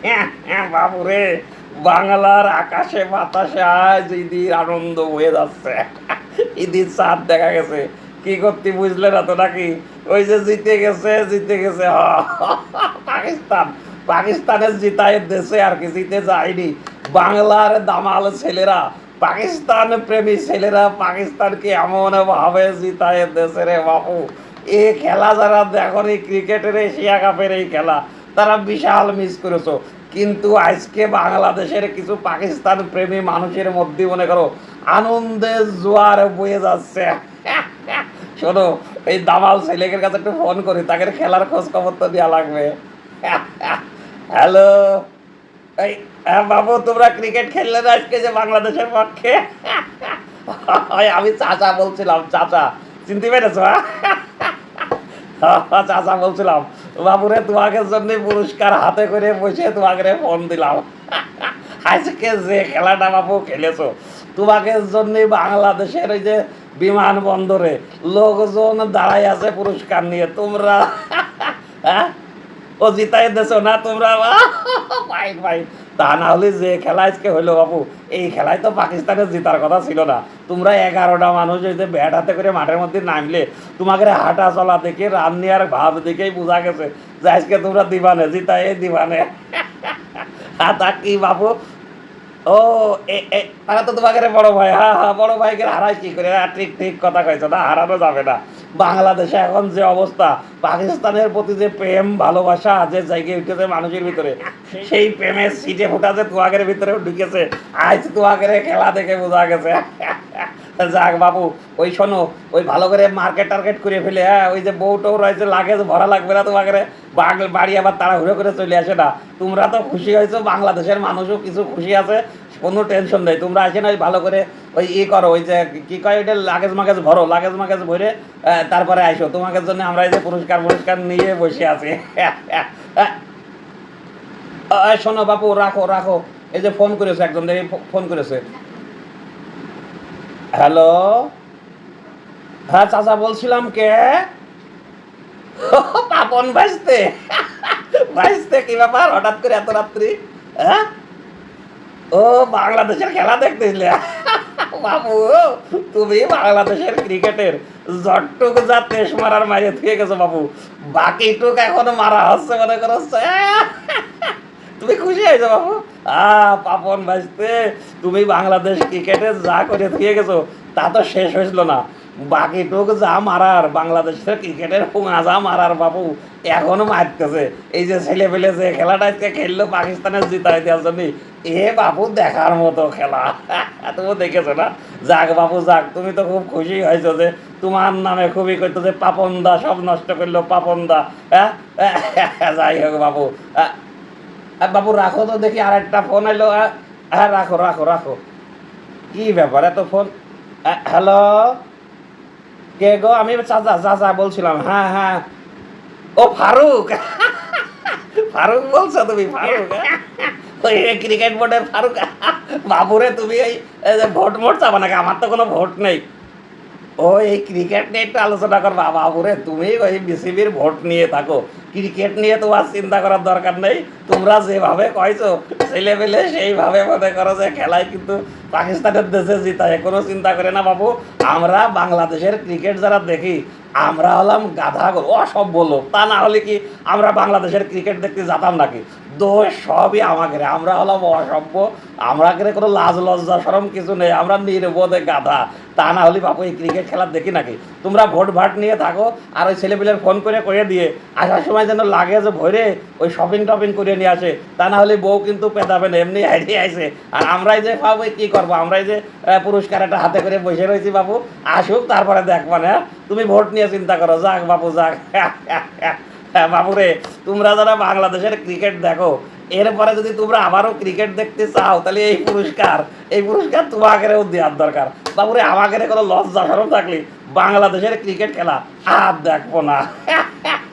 বাবুরে, বাংলার আকাশে বাতাসে আজ ঈদের আনন্দ হয়ে যাচ্ছে। ঈদের চাঁদ দেখা গেছে। কি করতে বুঝলে না তো নাকি? ওই যে জিতে গেছে জিতে গেছে। পাকিস্তান, পাকিস্তানের জিতায় দেশে আর কি জিতে যায়নি। বাংলার দামাল ছেলেরা, পাকিস্তান প্রেমী ছেলেরা পাকিস্তানকে এমন ভাবে জিতায় দেশে রে বাবু। এই খেলা যারা দেখো ক্রিকেটের এশিয়া কাপের এই খেলা। তারা বিশাল মিস করেছ। কিন্তু আজকে বাংলাদেশের কিছু পাকিস্তান প্রেমী মানুষের মধ্যে, মনে করো আনন্দের জোয়ার বয়ে যাচ্ছে। শোনো, এই দামাল ছেলেকের কাছে একটু ফোন করি, তাকে খেলার খোঁজ খবর তো দেওয়া লাগবে। হ্যালো এই হ্যাঁ বাবু, তোমরা ক্রিকেট খেললে না আজকে যে বাংলাদেশের পক্ষে? আমি চাচা বলছিলাম, চাচা। চিনতে পেরেছ হ্যাঁ? চাচা বলছিলাম। বাবুরে, তোমাকে জন্য পুরস্কার হাতে করে বসে তোমাকে ফোন দিলাম। আজকে যে খেলাটা বাবু খেলেছো, তোমাকে জন্য বাংলাদেশের ওই যে বিমানবন্দরে লোকজন দাঁড়াই আছে পুরস্কার নিয়ে। তোমরা হ্যাঁ? ও জিতাই দেছো না তোমরা? ভাই ভাই। তা না হলে যে খেলা আজকে হইল বাবু এই খেলায় তো পাকিস্তানের জিতার কথা ছিল না। তোমরা এগারোটা মানুষ যে ব্যাট হাতে করে মাঠের মধ্যে নামলে তোমাকে হাঁটা চলা দেখে রান নেওয়ার ভাব দেখেই বোঝা গেছে যে আজকে তোমরা দিবানে জিতা জিতাই দিবানে। তা কি বাবু ও তারা তো তোমাকে বড় ভাই হ্যাঁ হ্যাঁ বড় ভাইকে হারাই কি করে? হ্যাঁ, ঠিক ঠিক কথা কয়েছো না হারানো যাবে না। বাংলাদেশে এখন যে অবস্থা, পাকিস্তানের প্রতি যে প্রেম, ভালোবাসা যে জায়গায় উঠেছে মানুষের ভিতরে, সেই প্রেমের সিটে ফোটা যে তোয়াগের ভিতরে ঢুকেছে। আজ তোয়াগের খেলা দেখে বোঝা গেছে। যাক বাবু, ওই শোনো, ওই ভালো করে মার্কেট টার্গেট করে ফেলে হ্যাঁ ওই যে বউ টৌ রয়েছে লাগেজ ভরা লাগবে না তোমাকে বাড়ি আবার তাড়াহুড়ো করে চলে আসে না। তোমরা তো খুশি হয়েছো, বাংলাদেশের মানুষও কিছু খুশি আছে, কোনো টেনশন নেই। তোমরা আসে না, ওই ভালো করে ওই ই করো, ওই যে কি কয় ওইটা লাগেজ মাগেজ ভরো লাগেজ মাগেজ ভরে তারপরে আইসো। তোমাকে জন্য আমরা এই যে পুরস্কার পুরস্কার নিয়ে বসে আছি। শোনো বাপু, রাখো রাখো। এই যে ফোন করেছে একজন ফোন করেছে। হ্যালো হ্যাঁ চাচা বলছিলাম কে? পাপন ভাসতে ভাসতে কি ব্যাপার? হঠাৎ করে এত রাত্রি হ্যাঁ? ও, বাংলাদেশের খেলা দেখতেছিলে? বাবু, তুমি বাংলাদেশের ক্রিকেটের জটটুক যা তেস মারার মাঝে থেকে গেছো, বাবু। বাকিটুক এখনও মারা হচ্ছে মনে করো তুমি খুশি হয়েছো বাবু? আ, পাপন ভাসতে তুমি বাংলাদেশ ক্রিকেটে যা করে দিয়ে গেছো, তা তো শেষ হয়েছিল না। বাকিটুক যা মারার, বাংলাদেশের ক্রিকেটের পুঙা যা মারার বাবু, এখনও মারতেছে। এই যে ছেলে পেলে যে খেলাটা আজকে খেললো পাকিস্তানের জিতাই দেওয়ার জন্য, এ বাবু দেখার মতো খেলা। তুমি দেখেছ না? যাক বাবু, যাক, তুমি তো খুব খুশি হয়েছো যে তোমার নামে খুবই করতো যে পাপন দা সব নষ্ট করল পাপন দা হ্যাঁ? যাই হোক বাবু আহ, বাবু রাখো তো দেখি আর একটা ফোন এলো হ্যাঁ রাখো রাখো রাখো। কি ব্যাপার এত ফোন হ্যালো কে গো? আমি চাচা চাচা বলছিলাম। হ্যাঁ হ্যাঁ। ও ফারুক! ফারুক বলছো তুমি ফারুক হ্যাঁ? ওই ক্রিকেট বোর্ডের ফারুক। বাবুরে তুমি এই ভোট মোট চাবা নাকি? আমার তো কোনো ভোট নেই। ও এই ক্রিকেট নিয়ে একটু আলোচনা করবা বাবুরে, তুমি ওই বিসিবির ভোট নিয়ে থাকো। ক্রিকেট নিয়ে তোমার চিন্তা করার দরকার নেই। তোমরা যেভাবে কয়ছো ছেলে পেলে সেইভাবে মনে করো যে খেলায় কিন্তু পাকিস্তানের দেশে জিতায়, কোনো চিন্তা করে না বাবু। আমরা বাংলাদেশের ক্রিকেট যারা দেখি, আমরা হলাম গাধা অসভ্য লোক। তা না হলে কি আমরা বাংলাদেশের ক্রিকেট দেখতে যেতাম নাকি? দোষ সবই আমাকে আমরা হলাম অসভ্য আমরা করে কোনো লাজ লজ্জা সরম কিছু নেই, আমরা নির্বোধে গাধা। তা না হলে বাবু এই ক্রিকেট খেলা দেখি নাকি? তোমরা ভোট ভাট নিয়ে থাকো আর ওই ছেলেপিলের ফোন করে করে দিয়ে, আসার সময় যেন লাগে যে ভরে ওই শপিং টপিং করে নিয়ে আসে। তা না হলে বউ কিন্তু পেতাবে না, এমনি হাইডে আইসে আর আমরাই যে পাবো কি করব? আমরাই যে পুরস্কার একটা হাতে করে বসে রয়েছি বাবু আসুক, তারপরে দেখবা না তুমি ভোট নিয়ে চিন্তা করো, যাক বাবু যাক। হ্যাঁ বাবুরে তোমরা যারা বাংলাদেশের ক্রিকেট দেখো এরপরে যদি তোমরা আবারও ক্রিকেট দেখতে চাও, তাহলে এই পুরস্কার এই পুরস্কার তোমাকেও দেওয়ার দরকার। তারপরে আমাকে কোনো লজ্জা সরম থাকলে বাংলাদেশের ক্রিকেট খেলা আর দেখব না।